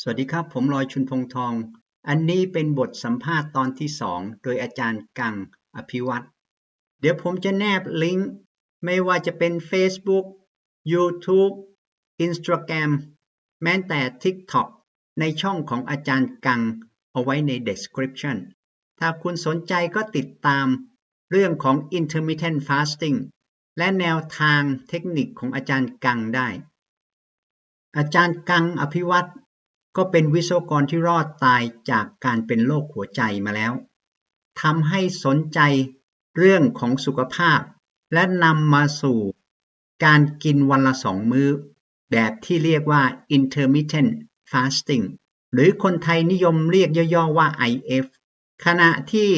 สวัสดีครับ ผมลอยชุนพงทอง อันนี้เป็นบทสัมภาษณ์ตอนที่สองโดยอาจารย์กังอภิวัตเดี๋ยวผมจะแนบลิงก์ไม่ว่าจะเป็น Facebook YouTube Instagram แม้แต่ TikTok ในช่องของอาจารย์กัง เอาไว้ใน description ถ้าคุณสนใจก็ติดตามเรื่องของ intermittent fasting และแนวทางเทคนิคของอาจารย์กังได้ อาจารย์กังอภิวัตร ก็เป็นวิศวกรที่รอดตายจากการเป็นโรคหัวใจมาแล้วทำให้สนใจเรื่องของสุขภาพ และนำมาสู่การกินวันละสองมื้อ แบบที่เรียกว่า intermittent fasting หรือคนไทยนิยมเรียกย่อๆว่า IF ขณะที่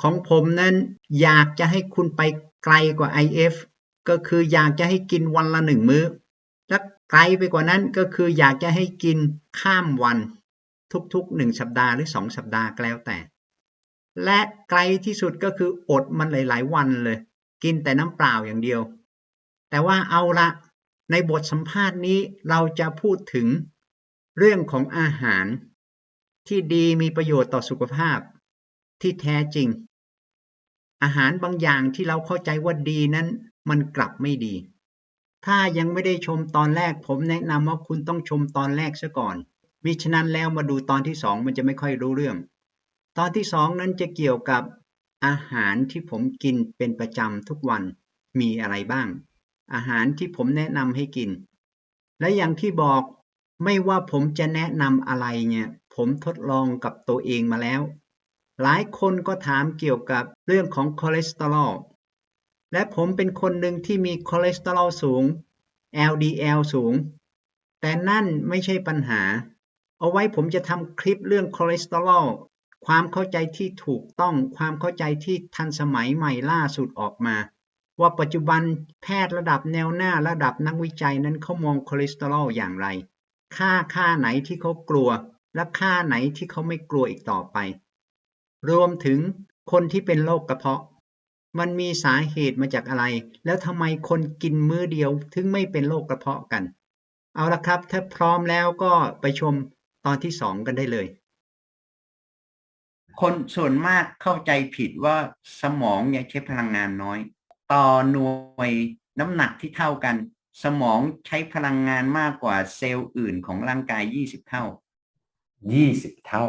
ของผมนั้นอยากจะให้คุณไปไกลกว่า IF ก็คืออยากจะให้กินวันละหนึ่งมื้อ และ ไกลไปกว่านั้นก็คืออยากจะให้กินข้ามวันทุกๆหนึ่งสัปดาห์หรือสองสัปดาห์ก็แล้วแต่ และไกลที่สุดก็คืออดมันหลาย ๆ วันเลย กินแต่น้ำเปล่าอย่างเดียว แต่ว่าเอาละในบทสัมภาษณ์นี้เราจะพูดถึงเรื่องของอาหาร ที่ดีมีประโยชน์ต่อสุขภาพที่แท้จริง อาหารบางอย่างที่เราเข้าใจว่าดีนั้น มันกลับไม่ดี ถ้ายังไม่ได้ชมตอนแรก ผมแนะนำว่าคุณต้องชมตอนแรกซะก่อน มิฉะนั้นแล้วมาดูตอนที่สองมันจะไม่ค่อยรู้เรื่อง ตอนที่สองนั้นจะเกี่ยวกับอาหารที่ผมกินเป็นประจำทุกวันมีอะไรบ้าง อาหารที่ผมแนะนำให้กิน และอย่างที่บอกไม่ว่าผมจะแนะนำอะไรเนี่ย ผมทดลองกับตัวเองมาแล้ว หลายคนก็ถามเกี่ยวกับเรื่องของคอเลสเตอรอล และผมเป็นคนหนึ่งที่มีคอเลสเตอรอลสูง LDL สูง แต่นั่นไม่ใช่ปัญหา เอาไว้ผมจะทำคลิปเรื่องคอเลสเตอรอลความเข้าใจที่ถูกต้องความเข้าใจที่ทันสมัยใหม่ล่าสุดออกมา ว่าปัจจุบันแพทย์ระดับแนวหน้าระดับนักวิจัยนั้นเขามองคอเลสเตอรอลอย่างไร ค่าค่าไหนที่เขากลัว และค่าไหนที่เขาไม่กลัวอีกต่อไป รวมถึงคนที่เป็นโรคกระเพาะ มันมีสาเหตุมาจากอะไร แล้วทำไมคนกินมื้อเดียวถึงไม่เป็นโรคกระเพาะกัน เอาละครับ ถ้าพร้อมแล้วก็ไปชมตอนที่สองกันได้เลย คนส่วนมากเข้าใจผิดว่าสมองเนี่ยใช้พลังงานน้อย ต่อหน่วยน้ำหนักที่เท่ากัน สมองใช้พลังงานมากกว่าเซลล์อื่นของร่างกาย 20 เท่ายี่สิบเท่า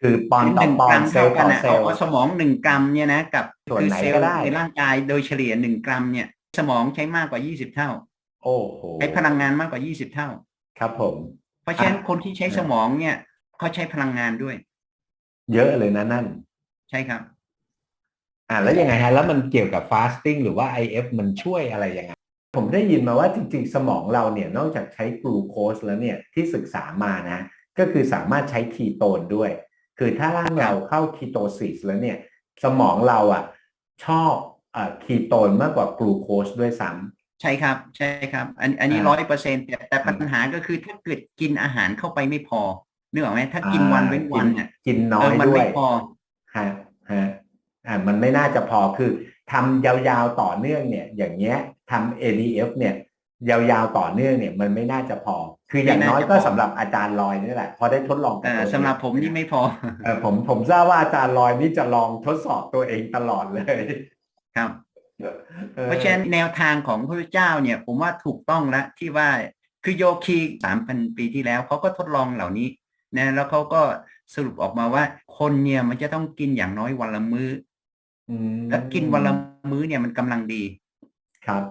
คือปอนด์หต่อนึ่งปอกรันมด์เซลเท่าล์กัต่นอนะเซลเอาล์ เอาสมองหนึ่งกรัมเนี่ยนะกับส่วนคือไหนเซลก็ล์ได้ ในร่างกายโดยเฉลี่ยหนึ่งกรัมเนี่ย สมองใช้มากกว่า20เท่าโอ้โหใช้พลังงานมากกว่า20เท่า ครับผม เพราะฉะนั้นอะคนที่ใช้สมองเนี่ยเขาใช้พลังงานด้วย เยอะเลยนะนั่น ใช่ครับ อ่าแล้วยังไงฮะแล้วมันเกี่ยวกับ fasting หรือว่า IF มันช่วยอะไรยังไง ผมได้ยินมาว่าจริง ๆ สมองเราเนี่ยนอกจากใช้กลูโคสแล้วเนี่ยที่ศึกษามานะ ก็คือสามารถใช้คีโตนด้วย คือถ้าร่างเราเข้าคีโตซิสแล้วเนี่ยสมองเราอะชอบอ่าคีโตนมากกว่ากลูโคสด้วยซ้ำใช่ครับ ใช่ครับ อันอันนี้อ่าร้อยเปอร์เซ็นต์แต่แต่อืมปัญหาก็คือถ้าเกิดกินอาหารเข้าไปไม่พอนึกออกไหมถ้ากินวันเว้นวันเนี่ยกินน้เออยอมันด้วไม่ยพอฮะฮะอ่ามันไม่น่าจะพอคือทำยาวๆต่อเนื่องเนี่ย อย่างเงี้ยทำ ADF เนี่ย ยาวๆต่อเนื่องเนี่ยมันไม่น่าจะพอ คืออย่างน้อยก็สำหรับอาจารย์ลอยนี่แหละ พอได้ทดลองกับเอ่อตัวเองสำหรับผมนี่ไม่พอเออผมผมทราบว่าอาจารย์ลอยนี่จะลองทดสอบตัวเองตลอดเลยครับออเพราะฉะนั้นแนวทางของพระเจ้าเนี่ย ผมว่าถูกต้องแล้วที่ว่าคือโยคีสามพันปีที่แล้วเขาก็ทดลองเหล่านี้นะแล้วเขาก็สรุปออกมาว่า คนเนี่ยมันจะต้องกินอย่างน้อยวันละมื้ออืมแล้วกินวันละมื้อเนี่ยมันกำลังดีครับ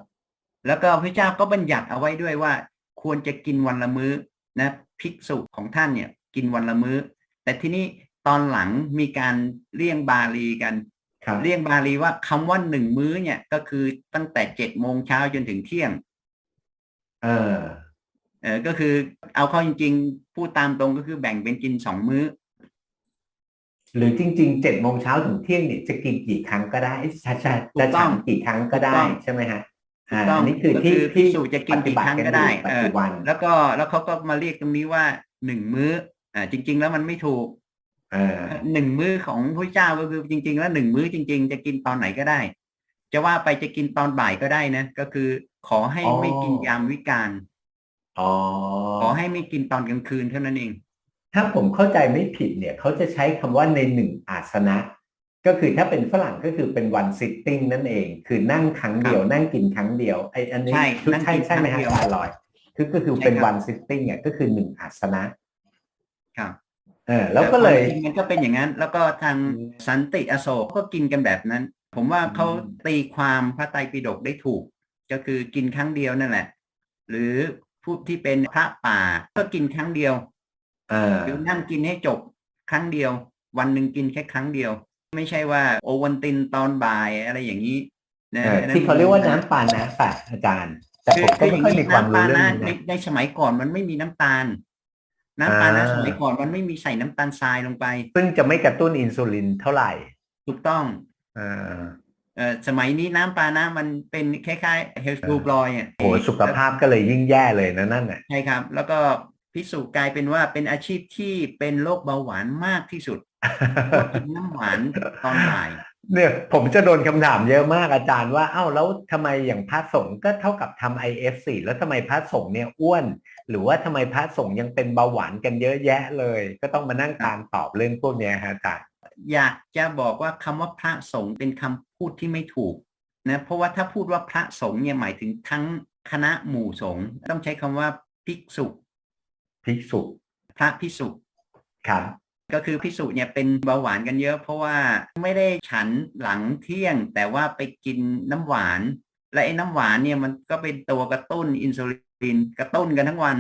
แล้วก็พระเจ้าก็บัญญัติเอาไว้ด้วยว่า ควรจะกินวันละมื้อนะภิกษุของท่านเนี่ยกินวันละมื้อ แต่ที่นี้ตอนหลังมีการเลี่ยงบาลีกันครับเรียกบาลีว่าคำว่าหนึ่งมื้อเนี่ยก็คือตั้งแต่เจ็ดโมงเช้าจนถึงเที่ยง เออ เออก็คือ เอาเข้าจริง ๆ พูดตามตรงก็คือแบ่งเป็นกินสองมื้อ หรือจริงๆเจ็ดโมงเช้าถึงเที่ยงเนี่ยจะกินกี่ครั้งก็ได้ใช่ใช่ถูจะกต้ฉัองนกี่ครั้งก็ได้ถูกต้องใช่ไหมฮะถู อ่ากต้องอันนี้คือก็ที่พิสูจจะกินปฏิกี่บัคติรั้งกันก็อยู่ได้ปัจเอจุอบันแล้วก็แล้วเขาก็มาเรียกตรงนี้ว่าหนึ่งมื้อ อ่า จริง ๆ แล้วมันไม่ถูกเออหนึ่งมื้อของพระเจ้าก็คือจริง ๆ แล้วหนึ่งมื้อจริง ๆ จะกินตอนไหนก็ได้ จะว่าไปจะกินตอนบ่ายก็ได้นะ ก็คือขอให้ไม่กินยามวิกาลอ๋อขอให้ไม่กินตอนกลางคืนเท่านั้นเอง ถ้าผมเข้าใจไม่ผิดเนี่ย เขาจะใช้คำว่าในหนึ่งอาสนะ ก็คือถ้าเป็นฝรั่งก็คือเป็น one sitting นั่นเอง คือนั่งครั้งเดียว นั่งกินครั้งเดียวไออันนี้ใช่ชุดนั่งใช่กินใช่ไหมครั้ฮะงเดียวอาลอยคือก็คือเป็นใช่ครับ one sitting อะก็คือหนึ่งอาสนะครับเออแล้วก็เลยต่ความจริงมันก็เป็นอย่างนั้น แล้วก็ทางอืมสันติอโศกก็กินกันแบบนั้น ผมว่าอืมเขาตีความพระไตรปิฎกได้ถูก ก็คือกินครั้งเดียวนั่นแหละ หรือผู้ที่เป็นพระป่าก็กินครั้งเดียว เออหรือนั่งกินให้จบครั้งเดียว วันหนึ่งกินแค่ครั้งเดียว ไม่ใช่ว่าโอวันตินตอนบ่ายอะไรอย่างนี้นะเอออันนั้นที่เขาเรียกว่าน้ำปานะป่ะอาจารย์ แต่คืผอมคืก็ออไม่ย่างค่อยนี้มีความน้ำปารู้เรื่อนะงนี้ในนะในสมัยก่อนมันไม่มีน้ำตาล น้ำปานะอ่าสมัยก่อนมันไม่มีใส่น้ำตาลทรายลงไป ซึ่งจะไม่กระตุ้นอินซูลินเท่าไหร่ถูกต้องเออเอ่อสมัยนี้น้ำปานะมันเป็นคล้ายๆเฮลเออทูบลอยอะโหสุขภาพก็เลยยิ่งแย่เลยนะนั่นน่ะใช่ครับ แล้วก็พิสูจน์กลายเป็นว่าเป็นอาชีพที่เป็นโรคเบาหวานมากที่สุดเพราะ กินน้ำหวานตอนบ่าย เนี่ยผมจะโดนคำถามเยอะมากอาจารย์ว่าเอ้าแล้วทำไมอย่างพระสงฆ์ก็เท่ากับทำ IF4 แล้วทำไมพระสงฆ์เนี่ยอ้วน หรือว่าทำไมพระสงฆ์ยังเป็นเบาหวานกันเยอะแยะเลย ก็ต้องมานั่งตามตอบเรื่องพวกเนี้ยฮะอาจารย์อยากจะบอกว่าคำว่าพระสงฆ์เป็นคำพูดที่ไม่ถูกนะเพราะว่าถ้าพูดว่าพระสงฆ์เนี่ยหมายถึงทั้งคณะหมู่สงฆ์ต้องใช้คำว่าภิกษุ ภิกษุ พระภิกษุครับ ก็คือภิกษุเนี่ยเป็นเบาหวานกันเยอะ เพราะว่าไม่ได้ฉันหลังเที่ยง แต่ว่าไปกินน้ำหวาน และไอ้น้ำหวานเนี่ยมันก็เป็นตัวกระตุ้นอินซูลินกระตุ้นกันทั้งวัน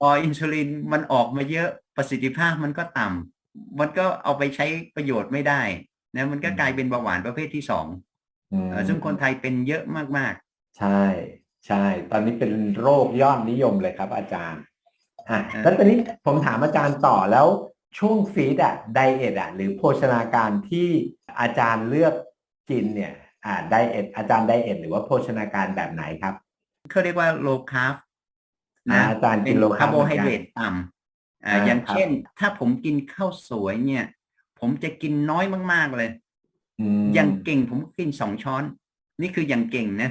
พออินซูลินมันออกมาเยอะประสิทธิภาพมันก็ต่ำมันก็เอาไปใช้ประโยชน์ไม่ได้นะมันก็กลายเป็นเบาหวานประเภทที่สองอืมเอ่อซึ่งคนไทยเป็นเยอะมากใช่ใช่ ตอนนี้เป็นโรคยอดนิยมเลยครับอาจารย์ อะอ่าแล้วตอนนี้ผมถามอาจารย์ต่อแล้วช่วงฟีดอะไดเอทอะหรือโภชนาการที่อาจารย์เลือกกินเนี่ยอ่าไดเอทอาจารย์ไดเอทหรือว่าโภชนาการแบบไหนครับๆเขาเรียกว่าโลคาร์อ่านะอาจารย์เป็กินนโลคาร์โบไฮเดรตหมือนกันต่ำอ่าอ่าอย่างครับเช่น ถ้าผมกินข้าวสวยเนี่ย ผมจะกินน้อยมากๆเลยอืมอย่างเก่งผมกินสองช้อน นี่คืออย่างเก่งนะ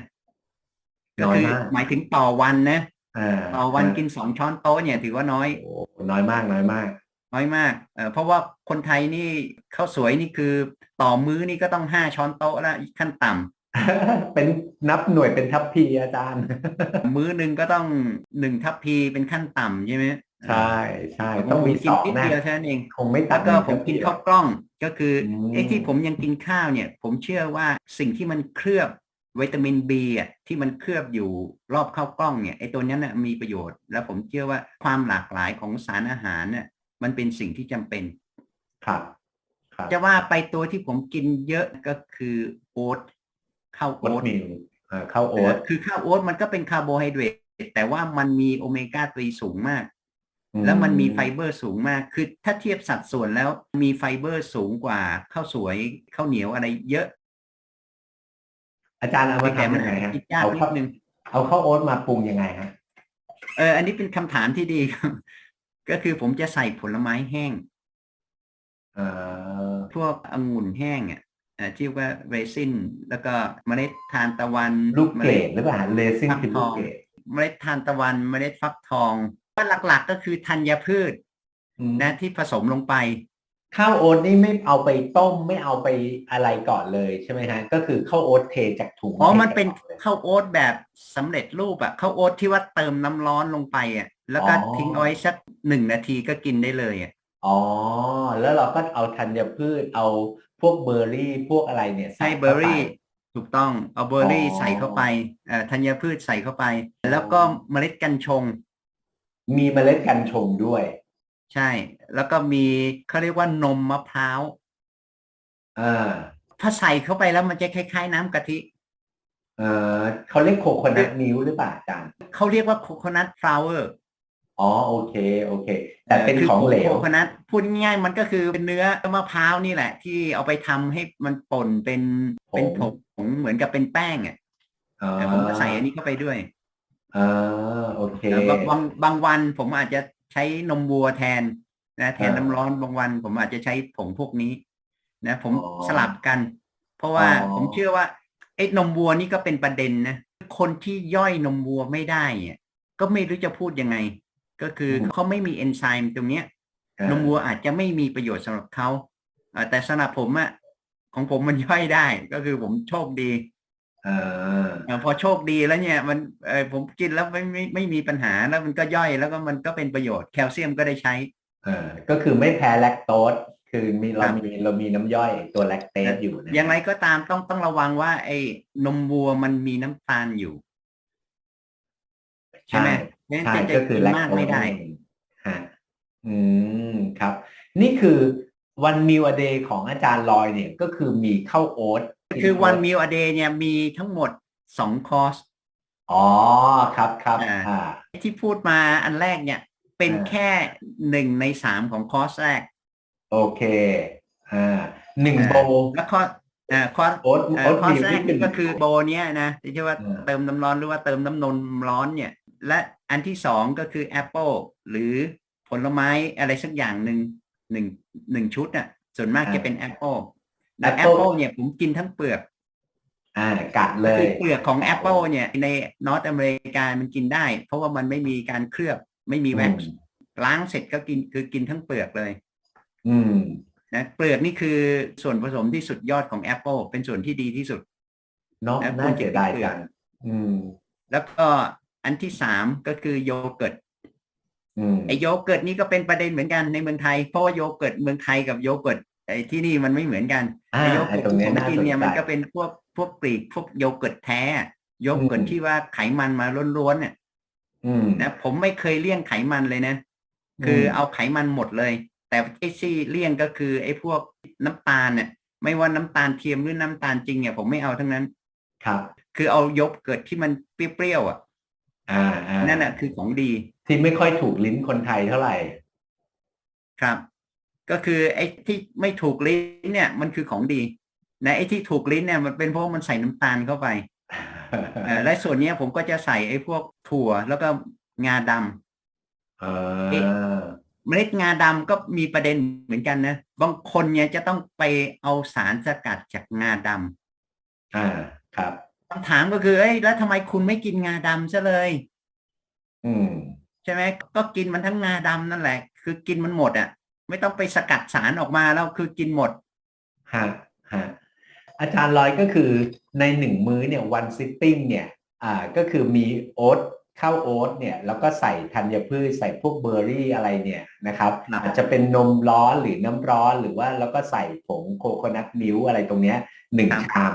ก็น้อยคือมากหมายถึงต่อวันนะ อ่าต่อวันกินสองช้อนโต๊ะเนี่ยถือว่าน้อย โอ้น้อยมากน้อยมาก น้อยมากเอ่อเพราะว่าคนไทยนี่ข้าวสวยนี่คือ ต่อมื้อนี่ก็ต้องห้าช้อนโต๊ะแล้วขั้นต่ำเป็นนับหน่วยเป็นทัพพีอาจารย์ มื้อหนึ่งก็ต้องหนึ่งทัพพีเป็นขั้นต่ำใช่ไหมใช่ใช่ผมต้องมีกิสนองนิดนะเดียวเท่านั้นเองคงไม่แล้วต่ำก็กว่าผมกินทัพพีข้าวกล้องก็คืออมไอ้ที่ผมยังกินข้าวเนี่ย ผมเชื่อว่าสิ่งที่มันเคลือบ วิตามินบีอะที่มันเคลือบอยู่รอบข้าวกล้องเนี่ยไอ้ตัวนั้นน่ะมีประโยชน์ แล้วผมเชื่อว่าความหลากหลายของสารอาหารเนี่ยมันเป็นสิ่งที่จำเป็นครับครับจะว่าไปตัวที่ผมกินเยอะก็คือโอ๊ตข้าวโอ๊โอ๊ตตมิลอ่าข้าวโอ๊ตเออคือข้าวโอ๊ตมันก็เป็นคาร์โบไฮเดรตแต่ว่ามันมีโอเมก้า3สูงมาก แล้วมันมีไฟเบอร์สูงมาก คือถ้าเทียบสัดส่วนแล้วมีไฟเบอร์สูงกว่าข้าวสวยข้าวเหนียวอะไรเยอะ อาจารย์เอามาแต่ทำมันยังไงฮะกินยากเอานิข้าวดนึง เอาข้าวโอ๊ตมาปรุงยังไงฮะเออ อันนี้เป็นคำถามที่ดีครับ ก็คือผมจะใส่ผลไม้แห้ง เอ่อพวกองุ่นแห้งอะเอ่อที่ว่าเรซิน แล้วก็เมล็ดทานตะวันลูกเกมรล็ดหรือเปล่าเลซิ่งฟักคือทลูกองเกรดเมล็ดทานตะวัน เมล็ดฟักทองว่าหลักๆก็คือธัญพืชอืมนะที่ผสมลงไป ข้าวโอ๊ตนี่ไม่เอาไปต้มไม่เอาไปอะไรก่อนเลยใช่ไหมฮะก็คือข้าวโอ๊ตเทจากถุงอ๋อมันเป็นทก่ลยข้าวโอ๊ตแบบสำเร็จรูปอะข้าวโอ๊ตที่ว่าเติมน้ำร้อนลงไปอะแล้วก็อ๋อทิ้งเอาไว้สักหนึ่งนาทีก็กินได้เลยอะอ๋อแล้วเราก็เอาธัญพืชเอาพวกเบอร์รี่พวกอะไรเนี่ยใช่ข้าเบอร์รี่ไปถูกต้องเอาเบอร์รี่อ๋อใส่เข้าไปเอ่อธัญพืชใส่เข้าไป แล้วก็เมล็ดกัญชง มีเมล็ดกัญชงด้วย ใช่ แล้วก็มีเขาเรียกว่านมมะพร้าวอ่าถ้าใส่เข้าไปแล้วมันจะคล้าย ๆ น้ำกะทิ เอ่อเขาเรียกโคโคนัทมิลหรือเปล่าอาจารย์เขาเรียกว่าโคโคนัทฟลาวเวอร์อ๋อโอเคโอเค แต่เป็นของเหลวโคโคนัทพูดง่ายๆมันก็คือเป็นเนื้อมะพร้าวนี่แหละ ที่เอาไปทำให้มันป่นเป็นผงเป็นผงเหมือนกับเป็นแป้งอะอ๋อแต่ผมก็ใส่อันนี้เข้าไปด้วยอ่าโอเคแล้วบางบางบางวันผมอาจจะ ใช้นมวัวแทนนะแทนอ่าน้ำร้อนบางวัน ผมอาจจะใช้ผงพวกนี้ นะ ผมอ๋อสลับกัน เพราะว่าอ๋อผมเชื่อว่าไอ้นมวัวนี่ก็เป็นประเด็นนะคนที่ย่อยนมวัวไม่ได้เนี่ยก็ไม่รู้จะพูดยังไง ก็คืออมเขาไม่มีเอนไซม์ตรงเนี้ยอ่านมวัวอาจจะไม่มีประโยชน์สำหรับเขาเอ่อแต่สำหรับผมอะของผมมันย่อยได้ ก็คือผมโชคดี อ่าเอ่อพอโชคดีแล้วเนี่ย มันเออผมกินแล้วไม่ไม่ไม่มีปัญหาแล้วมันก็ย่อยแล้วก็มันก็เป็นประโยชน์แคลเซียมก็ได้ใช้ เออก็คือไม่แพ้แลคโตสคือมีเราครับมีเรามีน้ำย่อยตัวแลคเตสอยู่นะอย่างไรก็ตามต้องต้องระวังว่า ไอ้นมวัวมันมีน้ำตาลอยู่ ใช่ไหมเพราะฉะนั้นใช่จะก็คือกินแลคมากโตสไม่ได้ ฮะอืมครับ นี่คือวันมิวเดย์ของอาจารย์ลอยเนี่ยก็คือมีข้าวโอ๊ต คือวันมิลอเดย์เนี่ยมีทั้งหมดสองคอร์สอ๋อครับครับอ่าอ่า ที่พูดมาอันแรกเนี่ย เป็นอ่า แค่หนึ่งในสามของคอร์สแรก โอเคอ่าหนึ่งอ่า โบแล้วคอร์สอ่าคอร์สโอ๊ตเอ่โอ๊อตคอร์มิสวแรที่กเป็นนี่ก็คือโบเนี้ยนะที่ชื่อว่าอ่าเติมน้ำร้อนหรือว่าเติมน้ำนมร้อนเนี่ย และอันที่สองก็คือแอปเปิลหรือผลไม้อะไรสักอย่างหนึ่งหนึ่งหนึ่งชุดอะส่วนมากจะเป็นแอปเปิล แต่แอป Apple เปิลเนี่ยผมกินทั้งเปลือก อ่ากัดเลคืยอเปลือกของแอปเปิลเนี่ยในนอตอเมริกามันกินได้ เพราะว่ามันไม่มีการเคลือบ ไม่มีแว็กซ์ล้างเสร็จก็กินคือกินทั้งเปลือกเลย อืมนะเปลือกนี่คือส่วนผสมที่สุดยอดของแอปเปิลเป็นส่วนที่ดีที่สุดเนาะแล้วน่าเสียดายคุณจะกินเปลืจัอกงอืม แล้วก็อันที่สามก็คือโยเกิร์ตอืมไอโยเกิร์ตนี่ก็เป็นประเด็นเหมือนกันในเมืองไทย เพราะว่าโยเกิร์ตเมืองไทยกับโยเกิร์ต ไอที่นี่มันไม่เหมือนกันอ่าไอโยไอ้เกิร์ตตรงที่เนี้ผยมน่ากินสนเนี่ยใจ มันก็เป็นพวกพวกกรีกพวกโยเกิร์ตแท้โยเกิร์ตอืมที่ว่าไขมันมาล้วนๆเนี่ยอืม นะผมไม่เคยเลี่ยงไขมันเลยนะ คือเอาไขมันหมดเลย แต่ไอ้ที่เลี่ยงก็คือไอ้พวกน้ำตาลเนี่ยไม่ว่าน้ำตาลเทียมหรือน้ำตาลจริงเนี่ยผมไม่เอาทั้งนั้น ครับ คือเอายกเกิดที่มันเปรี้ยวๆอะอ่าอ่านั่นแหะคือของดีที่ไม่ค่อยถูกลิ้นคนไทยเท่าไหร่ ครับ ก็คือไอ้ที่ไม่ถูกลิ้นเนี่ยมันคือของดีนะไอ้ที่ถูกลิ้นเนี่ยมันเป็นเพราะว่ามันใส่น้ำตาลเข้าไปเอ่อและส่วนเนี้ยผมก็จะใส่ไอ้พวกถั่วแล้วก็งาดำเออเมล็ดงาดำก็มีประเด็นเหมือนกันนะบางคนเนี่ยจะต้องไปเอาสารสกัดจากงาดำอ่าครับคำถามก็คือเอ้ยแล้วทำไมคุณไม่กินงาดำซะเลย อืมใช่ไหมก็กินมันทั้งงาดำนั่นแหละ คือกินมันหมดอะ ไม่ต้องไปสกัดสารออกมาแล้วคือกินหมดฮะฮะอาจารย์ลอยก็คือในหนึ่งมื้อเนี่ยวันซิตติ้งเนี่ยอ่าก็คือมีโอ๊ตข้าวโอ๊ตเนี่ยแล้วก็ใส่ธัญพืชใส่พวกเบอร์รี่อะไรเนี่ยนะครับครับอาจจะเป็นนมร้อนหรือน้ำร้อนหรือว่าแล้วก็ใส่ผงโคโคนัทมิลค์อะไรตรงเนี้ยหนึ่งครับชาม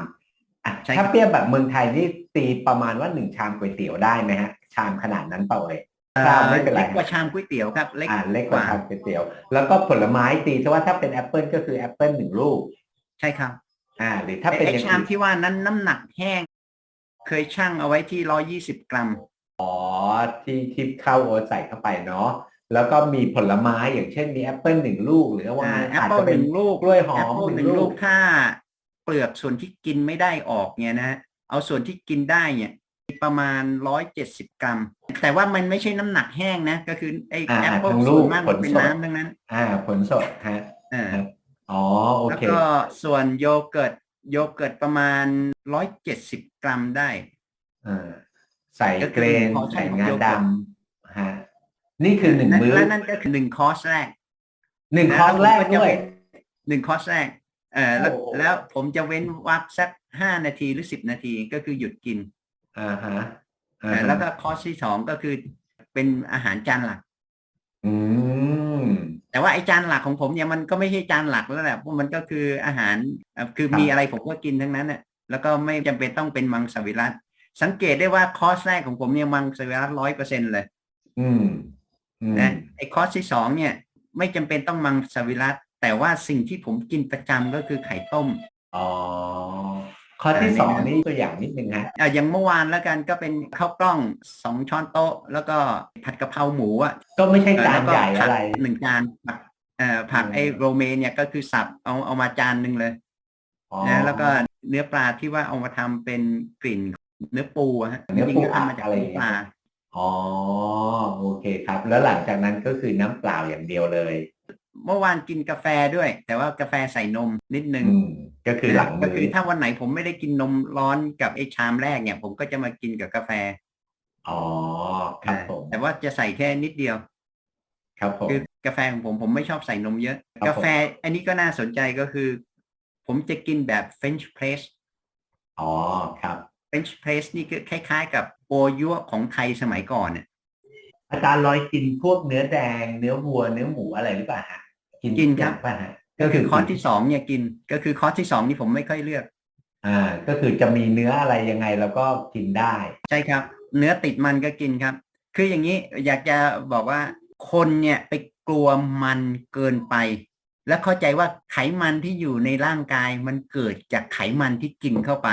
อะใช่ถ้าครับเปรียบแบบเมืองไทยนี่ตีประมาณว่าหนึ่งชามก๋วยเตี๋ยวได้ไหมฮะ ชามขนาดนั้นเปล่าเอ่ย ชามไม่เป็นไรเล็กกว่าชามก๋วยเตี๋ยวครับเล็กอ่าเล็กกว่าชามก๋วยเตี๋ยว แล้วก็ผลไม้ตีซะว่าถ้าเป็นแอปเปิลก็คือแอปเปิลหนึ่งลูก ใช่ครับ อ่า หรือถ้าเป็นไอ้อย่างชามอื่นที่ว่านั้นน้ำหนักแห้ง เคยชั่งเอาไว้ที่ร้อยี่สิบกรัมอ๋อที่ที่ข้าวโอ๊ตใส่เข้าไปเนาะแล้วก็มีผลไม้อย่างเช่นมีแอปเปิลหนึ่งลูก หรือว่าแอปอาจเปิลจะหเป็นนึ่งลูกกล้วยหอแอปมเปิลหหนึ่นึ่งงลูลูกกถ้าเปลือกส่วนที่กินไม่ได้ออกเนี่ยนะเอาส่วนที่กินได้เนี่ย ประมาณร้อยเจ็ดสิบกรัม แต่ว่ามันไม่ใช่น้ำหนักแห้งนะ ก็คือไอ้อ่าแอปเปิลทั้งลูส่วกนมากผมันลเป็นสดน้ำทั้งนั้น อ่า ผลสดฮะอ่าครับอ๋อโอแล้วเคก็ส่วนโยเกิร์ตโยเกิร์ตประมาณร้อยเจ็ดสิบกรัมได้อ่าใส่ก็คือเกรนพอใช้ใส่ของงาโยเกิดร์ตำฮะนี่คือหนึ่งนั่นมื้อและนั่นก็คือหนึ่งคอร์สแรกหนึ่งคอร์สแรกด้วยหนึ่งคอร์สแรกเออแล้วโอ้โหแล้วผมจะเว้นวักสักห้านาทีหรือสิบนาทีก็คือหยุดกิน อ่าฮะเอ่อแล้วก็คอร์สที่สองก็คือเป็นอาหารจานหลัก อืม แต่ว่าไอจานหลักของผมเนี่ยมันก็ไม่ใช่จานหลักแล้วแหละเพราะมันก็คืออาหารเอ่อคือครับมีอะไรผมก็กินทั้งนั้นน่ะแล้วก็ไม่จำเป็นต้องเป็นมังสวิรัตสังเกตได้ว่าคอร์สแรกของผมเนี่ยมังสวิรัตร้อยเปอร์เซ็นเลยอืมอืมนะไอคอร์สที่สองเนี่ย ไม่จำเป็นต้องมังสวิรัตแต่ว่าสิ่งที่ผมกินประจำก็คือไข่ต้ม อ๋อ ข้อที่อันนี้สองนะนี่ตัวอย่างนิดนึงฮะอะอย่างเมื่อวานแล้วกันก็เป็นข้าวกล้องสองช้อนโต๊ะ แล้วก็ผัดกะเพราหมูอะก็ไม่ใช่เออจานแล้วก็ใหญ่ผัอะไรหนึ่งจานผักเอ่อผักอืมไอ้โรเมนเนี่ยก็คือสับเอาเอามาจานหนึ่งเลยอ๋อนะแล้วก็เนื้อปลาที่ว่าเอามาทำเป็นกลิ่นเนื้อปูอะฮะเนื้อจริปูงๆก็ทำมาจากอะไรเนื้อปลาอ๋อโอเคครับ แล้วหลังจากนั้นก็คือน้ำเปล่าอย่างเดียวเลย เมื่อวานกินกาแฟด้วย แต่ว่ากาแฟใส่นมนิดนึงอืมก็คือหลังก็มืคืออถ้าวันไหนผมไม่ได้กินนมร้อนกับไอ้ชามแรกเนี่ย ผมก็จะมากินกับกาแฟอ๋อครับผมแต่ว่าจะใส่แค่นิดเดียว ครับผม คือกาแฟของผมผมไม่ชอบใส่นมเยอะ ครับกาแฟอันนี้ก็น่าสนใจก็คือ ผมจะกินแบบ French press อ๋อครับ French press นี่คือคล้ายๆ กับโอยั่วของไทยสมัยก่อนเนี่ยอาจารย์ลอยกินพวกเนื้อแดง เนื้อวัวเนื้อหมูอะไรหรือเปล่าฮะ กินกินทุครับอย่างป่ะฮะก็คือคอร์สที่สองเนี่ยกิน ก็คือคอร์สที่สองนี่ผมไม่ค่อยเลือก อ่า ก็คือจะมีเนื้ออะไรยังไงเราก็กินได้ ใช่ครับ เนื้อติดมันก็กินครับ คืออย่างนี้อยากจะบอกว่าคนเนี่ยไปกลัวมันเกินไป แล้วเข้าใจว่าไขมันที่อยู่ในร่างกายมันเกิดจากไขมันที่กินเข้าไป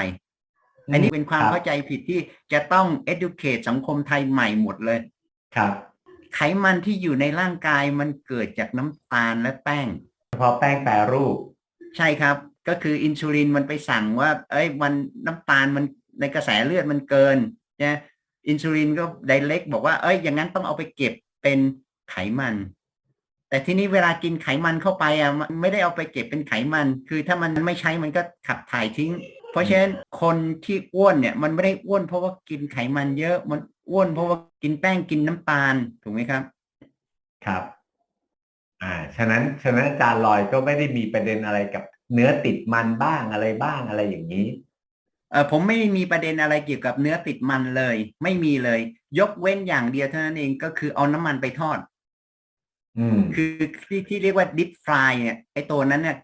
อันนี้เป็นความครับเข้าใจผิดที่จะต้อง educate สังคมไทยใหม่หมดเลย ครับ ไขมันที่อยู่ในร่างกายมันเกิดจากน้ำตาลและแป้งเฉพาะแป้งแปรรูป ใช่ครับ ก็คืออินซูลินมันไปสั่งว่า เอ้ยมันน้ำตาลมันในกระแสเลือดมันเกินนะอินซูลินก็ไดเ c กบอกว่าเอ้ยอย่างนั้นต้องเอาไปเก็บเป็นไขมัน แต่ทีนี้เวลากินไขมันเข้าไปอะมันไม่ได้เอาไปเก็บเป็นไขมัน คือถ้ามันไม่ใช้มันก็ขับถ่ายทิ้ง เพราะฉะนั้นคนที่อ้วนเนี่ย มันไม่ได้อ้วนเพราะว่ากินไขมันเยอะมัน อ้วนเพราะว่ากินแป้งกินน้ำตาลถูกไหมครับ ครับ อ่า ฉะนั้น ฉะนั้นอาจารย์ลอยก็ไม่ได้มีประเด็นอะไรกับเนื้อติดมันบ้างอะไรบ้างอะไรอย่างนี้ เออผมไม่มีประเด็นอะไรเกี่ยวกับเนื้อติดมันเลย ไม่มีเลย ยกเว้นอย่างเดียวเท่านั้นเองก็คือเอาน้ำมันไปทอด อืม คือที่ที่เรียกว่า deep fry เนี่ยไอตัวนั้นเนี่ย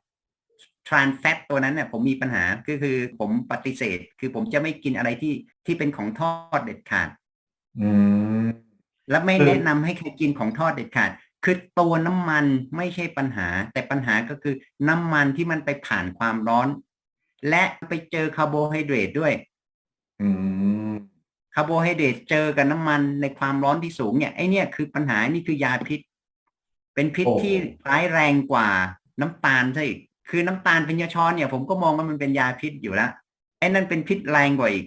trans fat ตัวนั้นเนี่ยผมมีปัญหาก็คือผมปฏิเสธ คือผมจะไม่กินอะไรที่ที่เป็นของทอดเด็ดขาด อืม และไม่คือ แนะนำให้ใครกินของทอดเด็ดขาด คือตัวน้ำมันไม่ใช่ปัญหา แต่ปัญหาก็คือน้ำมันที่มันไปผ่านความร้อน และไปเจอคาร์โบไฮเดรตด้วย อืม คาร์โบไฮเดรตเจอกับน้ำมันในความร้อนที่สูงเนี่ยไอเนี่ยคือปัญหานี่คือยาพิษ เป็นพิษโอ้ ที่ร้ายแรงกว่าน้ำตาลซะอีกคือน้ำตาลเป็นยาช้อนเนี่ย ผมก็มองว่ามันเป็นยาพิษอยู่แล้วไอ้นั่นเป็นพิษแรงกว่าอีก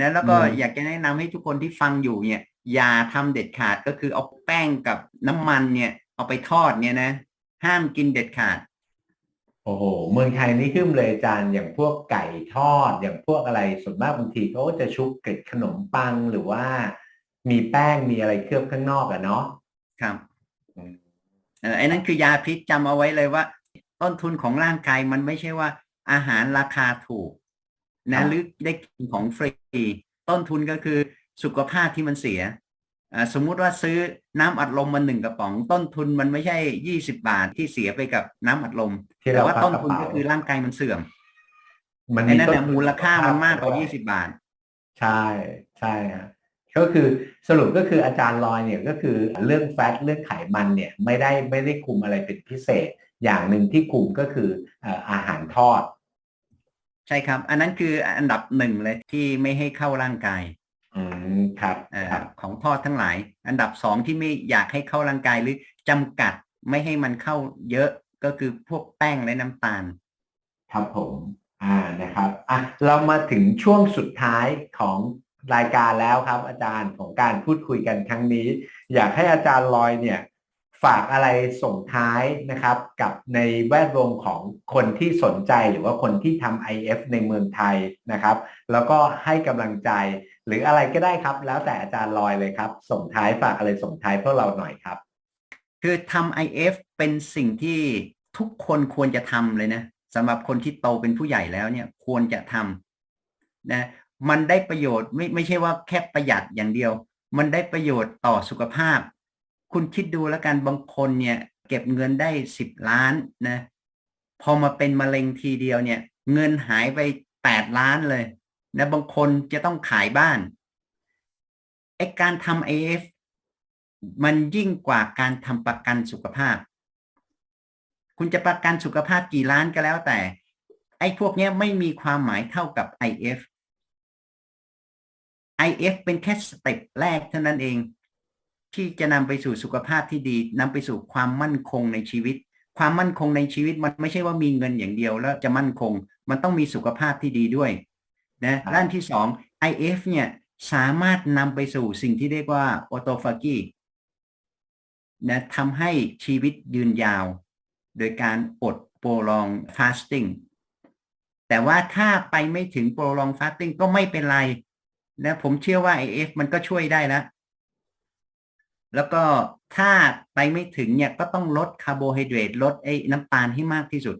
นะแล้วก็อยากจะแนะนำให้ทุกคนที่ฟังอยู่เนี่ย อย่าทำเด็ดขาดก็คือเอาแป้งกับน้ำมันเนี่ย เอาไปทอดเนี่ยนะ ห้ามกินเด็ดขาด โอ้โหเมืองไทยนี่ขึ้นเลยอาจารย์อย่างพวกไก่ทอด อย่างพวกอะไรส่วนมากบางทีเขาก็จะชุบเกล็ดขนมปังหรือว่า มีแป้งมีอะไรเคลือบข้างนอกอะเนาะครับอืมเออไอ้นั่นคือยาพิษจำเอาไว้เลยว่า ต้นทุนของร่างกายมันไม่ใช่ว่าอาหารราคาถูก นะหรือได้กินของฟรี ต้นทุนก็คือสุขภาพที่มันเสียอ่าสมมุติว่าซื้อน้ำอัดลมมาหนึ่งกระป๋อง ต้นทุนมันไม่ใช่ยี่สิบาทที่เสียไปกับน้ำอัดลมที่แต่เราว่าพักต้นกระทุนเป๋าก็คือร่างกายมันเสื่อม มันไอ้นั่นต้แหละทุมูลค่ามันมากกว่าด้ยี่สิบาท ใช่ใช่ฮะก็คือสรุปก็คืออาจารย์ลอยเนี่ยก็คือเรื่องแฟตเรื่องไขมันเนี่ยไม่ได้ไม่ได้คุมอะไรเป็นพิเศษ อย่างหนึ่งที่คุมก็คือเอ่ออาหารทอด ใช่ครับ อันนั้นคืออันดับหนึ่งเลยที่ไม่ให้เข้าร่างกายอืมครับเอ่อครับ ของทอดทั้งหลาย อันดับสองที่ไม่อยากให้เข้าร่างกายหรือจำกัดไม่ให้มันเข้าเยอะก็คือพวกแป้งและน้ำตาล ครับผม อ่านะครับอะเรามาถึงช่วงสุดท้ายของรายการแล้วครับ อาจารย์ของการพูดคุยกันครั้งนี้ อยากให้อาจารย์ลอยเนี่ย ฝากอะไรส่งท้ายนะครับ กับในแวดวงของคนที่สนใจหรือว่าคนที่ทำ IF ในเมืองไทยนะครับ แล้วก็ให้กำลังใจหรืออะไรก็ได้ครับ แล้วแต่อาจารย์ลอยเลยครับ ส่งท้ายฝากอะไรส่งท้ายพวกเราหน่อยครับ คือทำ IF เป็นสิ่งที่ทุกคนควรจะทำเลยนะสำหรับคนที่โตเป็นผู้ใหญ่แล้วเนี่ยควรจะทำนะมันได้ประโยชน์ไม่ไม่ใช่ว่าแค่ประหยัดอย่างเดียว มันได้ประโยชน์ต่อสุขภาพ คุณคิดดูแล้วกันบางคนเนี่ย เก็บเงินได้สิบล้านนะ พอมาเป็นมะเร็งทีเดียวเนี่ย เงินหายไปแปดล้านเลยนะบางคนจะต้องขายบ้านไอการทำ AF มันยิ่งกว่าการทำประกันสุขภาพ คุณจะประกันสุขภาพกี่ล้านก็แล้วแต่ ไอ้พวกเนี้ยไม่มีความหมายเท่ากับ IF IF เป็นแค่สเต็ปแรกเท่านั้นเอง ที่จะนำไปสู่สุขภาพที่ดีนำไปสู่ความมั่นคงในชีวิต ความมั่นคงในชีวิตมันไม่ใช่ว่ามีเงินอย่างเดียวแล้วจะมั่นคง มันต้องมีสุขภาพที่ดีด้วยนะครับด้านที่สอง IF เนี่ยสามารถนำไปสู่สิ่งที่เรียกว่า autophagy นะทำให้ชีวิตยืนยาว โดยการอด prolong fasting แต่ว่าถ้าไปไม่ถึง prolong fasting ก็ไม่เป็นไรและผมเชื่อว่า IF มันก็ช่วยได้แล้ว แล้วก็ถ้าไปไม่ถึงเนี่ยก็ต้องลดคาร์โบไฮเดรตลดไอ้น้ำตาลให้มากที่สุด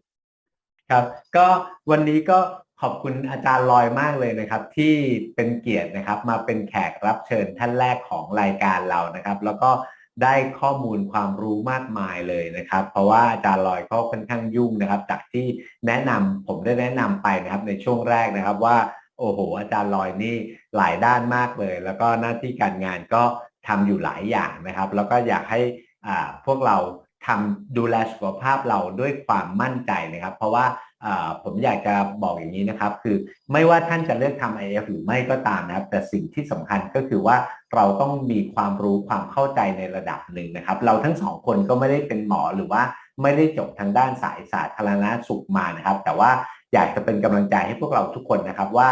ครับ ก็วันนี้ก็ขอบคุณอาจารย์ลอยมากเลยนะครับ ที่เป็นเกียรตินะครับ มาเป็นแขกรับเชิญท่านแรกของรายการเรานะครับ แล้วก็ได้ข้อมูลความรู้มากมายเลยนะครับ เพราะว่าอาจารย์ลอยก็ค่อนข้างยุ่งนะครับ จากที่แนะนำผมได้แนะนำไปนะครับ ในช่วงแรกนะครับว่าโอ้โห อาจารย์ลอยนี่หลายด้านมากเลย แล้วก็หน้าที่การงานก็ ทำอยู่หลายอย่างนะครับ แล้วก็อยากให้อ่าพวกเราทำดูแลสุขภาพเราด้วยความมั่นใจนะครับ เพราะว่าอ่าผมอยากจะบอกอย่างนี้นะครับ คือไม่ว่าท่านจะเลือกทำ IF หรือไม่ก็ตามนะครับ แต่สิ่งที่สำคัญก็คือว่าเราต้องมีความรู้ความเข้าใจในระดับหนึ่งนะครับ เราทั้งสองคนก็ไม่ได้เป็นหมอหรือว่าไม่ได้จบทางด้านสายสาธารณสุขมานะครับ แต่ว่าอยากจะเป็นกำลังใจให้พวกเราทุกคนนะครับว่า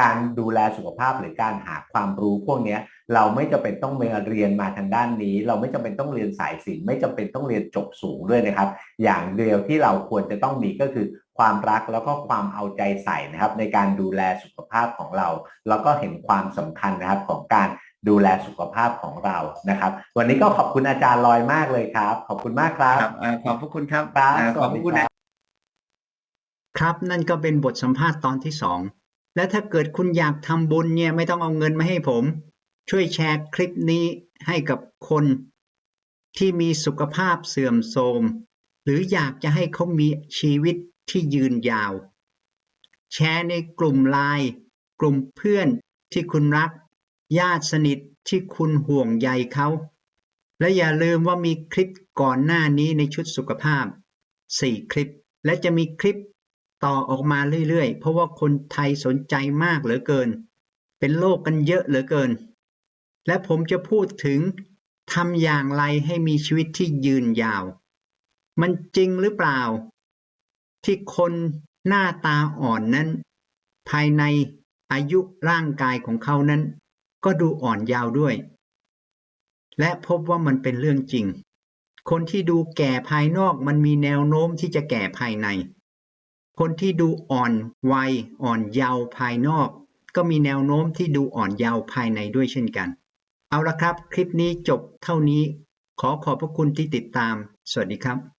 การดูแลสุขภาพหรือการหาความรู้พวกเนี้ยเราไม่จำเป็นต้องมาเรียนมาทางด้านนี้ เราไม่จำเป็นต้องเรียนสายศิลป์ไม่จำเป็นต้องเรียนจบสูงด้วยนะครับ อย่างเดียวที่เราควรจะต้องมีก็คือความรักแล้วก็ความเอาใจใส่นะครับ ในการดูแลสุขภาพของเรา แล้วก็เห็นความสำคัญนะครับของการดูแลสุขภาพของเรานะครับ วันนี้ก็ขอบคุณอาจารย์ลอยมากเลยครับ ขอบคุณมากครับครับเอ่อขอบพระคุณครับครับเอ่อสขวัอบสพดีระคุณครันะบครับ นั่นก็เป็นบทสัมภาษณ์ตอนที่สอง และถ้าเกิดคุณอยากทำบุญเนี่ยไม่ต้องเอาเงินมาให้ผม ช่วยแชร์คลิปนี้ให้กับคนที่มีสุขภาพเสื่อมโทรม หรืออยากจะให้เขามีชีวิตที่ยืนยาว แชร์ในกลุ่มไลน์กลุ่มเพื่อนที่คุณรัก ญาติสนิทที่คุณห่วงใยเขา และอย่าลืมว่ามีคลิปก่อนหน้านี้ในชุดสุขภาพ 4 คลิป และจะมีคลิป ต่อออกมาเรื่อยๆ เพราะว่าคนไทยสนใจมากเหลือเกิน เป็นโรคกันเยอะเหลือเกิน และผมจะพูดถึงทำอย่างไรให้มีชีวิตที่ยืนยาว มันจริงหรือเปล่า ที่คนหน้าตาอ่อนนั้น ภายในอายุร่างกายของเขานั้น ก็ดูอ่อนยาวด้วย และพบว่ามันเป็นเรื่องจริง คนที่ดูแก่ภายนอกมันมีแนวโน้มที่จะแก่ภายใน คนที่ดูอ่อนวัยอ่อนเยาว์ภายนอก ก็มีแนวโน้มที่ดูอ่อนเยาว์ภายในด้วยเช่นกัน เอาละครับ คลิปนี้จบเท่านี้ ขอขอบพระคุณที่ติดตาม สวัสดีครับ